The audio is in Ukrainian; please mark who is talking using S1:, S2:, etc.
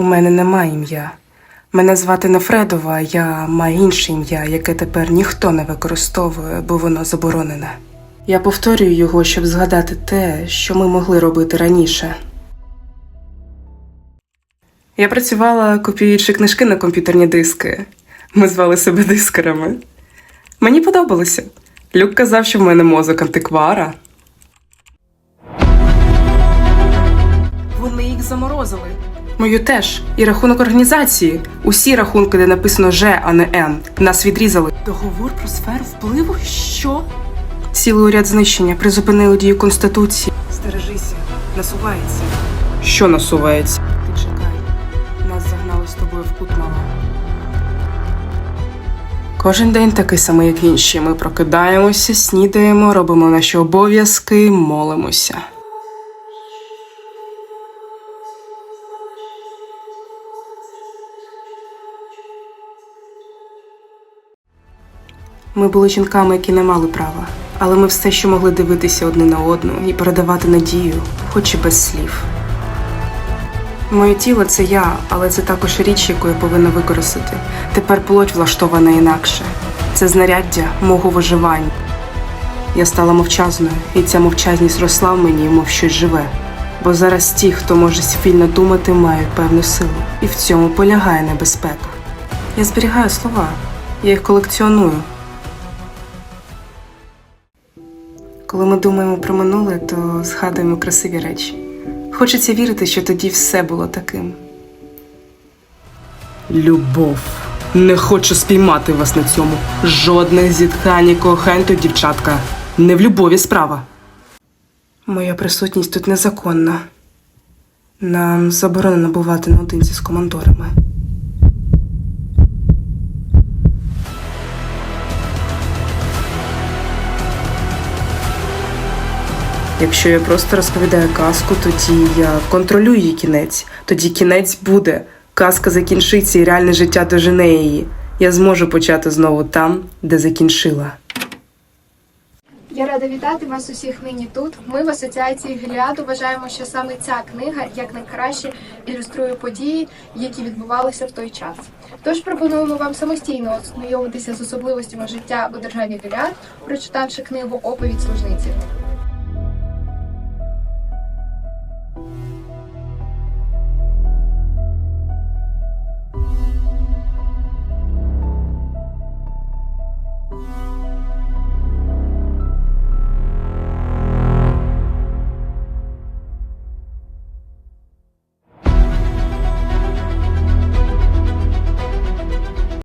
S1: У мене немає ім'я. Мене звати Нефредова, а я маю інше ім'я, яке тепер ніхто не використовує, бо воно заборонене. Я повторюю його, щоб згадати те, що ми могли робити раніше. Я працювала копіюючи книжки на комп'ютерні диски. Ми звали себе дискерами. Мені подобалося. Люк казав, що в мене мозок антиквара. Їх заморозили. Мою теж. І рахунок організації. Усі рахунки, де написано Ж, а не Н. Нас відрізали. Договор про сферу впливу? Що? Сіли у ряд знищення, призупинили дію Конституції. Стережися, насувається. Що насувається? Ти чекай. Нас загнали з тобою в кут мала. Кожен день такий самий, як інші. Ми прокидаємося, снідаємо, робимо наші обов'язки, молимося. Ми були жінками, які не мали права, але ми все ще могли дивитися одне на одну і передавати надію, хоч і без слів. Моє тіло це я, але це також річ, яку я повинна використати. Тепер плоть влаштована інакше. Це знаряддя мого виживання. Я стала мовчазною, і ця мовчазність росла в мені, мов щось живе. Бо зараз ті, хто може спільно думати, мають певну силу, і в цьому полягає небезпека. Я зберігаю слова, я їх колекціоную. Коли ми думаємо про минуле, то згадуємо красиві речі. Хочеться вірити, що тоді все було таким. Любов. Не хочу спіймати вас на цьому. Жодних зітхань і кохань тут, дівчатка. Не в любові справа. Моя присутність тут незаконна. Нам заборонено бувати наодинці з командорами. Якщо я просто розповідаю казку, тоді я контролюю її кінець. Тоді кінець буде. Казка закінчиться і реальне життя дожене її. Я зможу почати знову там, де закінчила.
S2: Я рада вітати вас усіх нині тут. Ми в асоціації Геліаду вважаємо, що саме ця книга якнайкраще ілюструє події, які відбувалися в той час. Тож пропонуємо вам самостійно ознайомитися з особливостями життя у державі Геліад, прочитавши книгу Оповідь служниці.